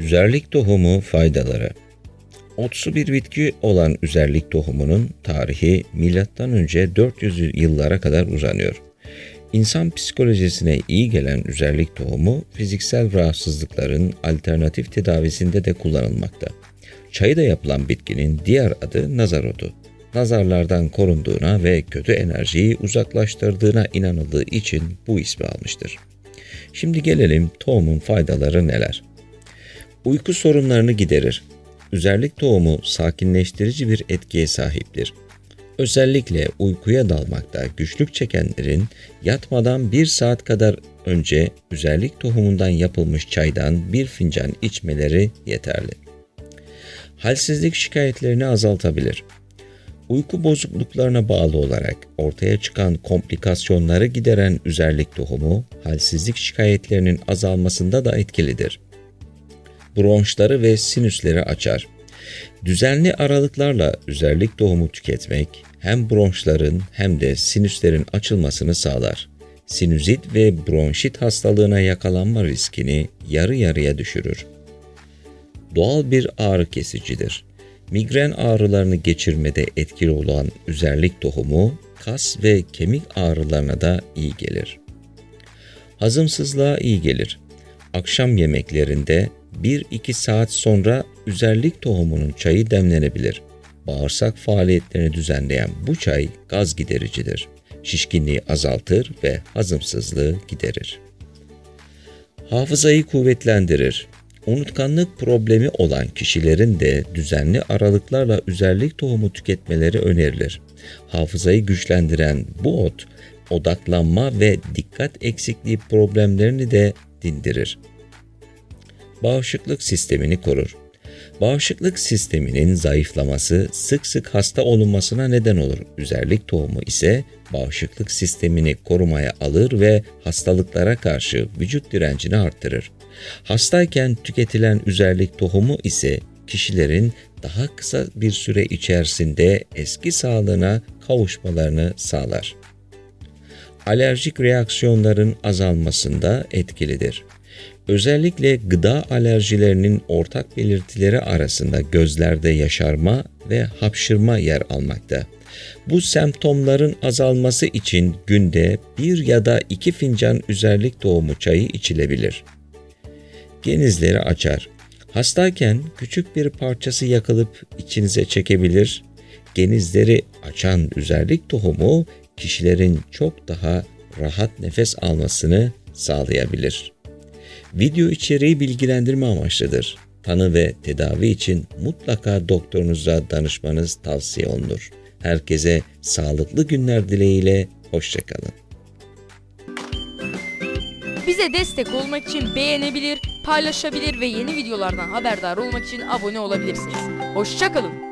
Üzerlik tohumu faydaları. Otsu bir bitki olan üzerlik tohumunun tarihi M.Ö. 400 yıllara kadar uzanıyor. İnsan psikolojisine iyi gelen üzerlik tohumu fiziksel rahatsızlıkların alternatif tedavisinde de kullanılmakta. Çayda yapılan bitkinin diğer adı nazar otu. Nazarlardan korunduğuna ve kötü enerjiyi uzaklaştırdığına inanıldığı için bu ismi almıştır. Şimdi gelelim tohumun faydaları neler? Uyku sorunlarını giderir. Üzerlik tohumu sakinleştirici bir etkiye sahiptir. Özellikle uykuya dalmakta güçlük çekenlerin yatmadan bir saat kadar önce üzerlik tohumundan yapılmış çaydan bir fincan içmeleri yeterli. Halsizlik şikayetlerini azaltabilir. Uyku bozukluklarına bağlı olarak ortaya çıkan komplikasyonları gideren üzerlik tohumu halsizlik şikayetlerinin azalmasında da etkilidir bronşları ve sinüsleri açar. Düzenli aralıklarla üzerlik tohumu tüketmek hem bronşların hem de sinüslerin açılmasını sağlar. Sinüzit ve bronşit hastalığına yakalanma riskini yarı yarıya düşürür. Doğal bir ağrı kesicidir. Migren ağrılarını geçirmede etkili olan üzerlik tohumu kas ve kemik ağrılarına da iyi gelir. Hazımsızlığa iyi gelir. Akşam yemeklerinde 1-2 saat sonra üzerlik tohumunun çayı demlenebilir. Bağırsak faaliyetlerini düzenleyen bu çay gaz gidericidir. Şişkinliği azaltır ve hazımsızlığı giderir. Hafızayı kuvvetlendirir. Unutkanlık problemi olan kişilerin de düzenli aralıklarla üzerlik tohumu tüketmeleri önerilir. Hafızayı güçlendiren bu ot, odaklanma ve dikkat eksikliği problemlerini de dindirir bağışıklık sistemini korur. Bağışıklık sisteminin zayıflaması sık sık hasta olunmasına neden olur. Üzerlik tohumu ise bağışıklık sistemini korumaya alır ve hastalıklara karşı vücut direncini arttırır. Hastayken tüketilen üzerlik tohumu ise kişilerin daha kısa bir süre içerisinde eski sağlığına kavuşmalarını sağlar. Alerjik reaksiyonların azalmasında etkilidir. Özellikle gıda alerjilerinin ortak belirtileri arasında gözlerde yaşarma ve hapşırma yer almakta. Bu semptomların azalması için günde bir ya da iki fincan üzerlik tohumu çayı içilebilir. Genizleri açar. Hastayken küçük bir parçası yakılıp içinize çekebilir. Genizleri açan üzerlik tohumu kişilerin çok daha rahat nefes almasını sağlayabilir. Video içeriği bilgilendirme amaçlıdır. Tanı ve tedavi için mutlaka doktorunuza danışmanız tavsiye olunur. Herkese sağlıklı günler dileğiyle, hoşçakalın. Bize destek olmak için beğenebilir, paylaşabilir ve yeni videolardan haberdar olmak için abone olabilirsiniz. Hoşçakalın.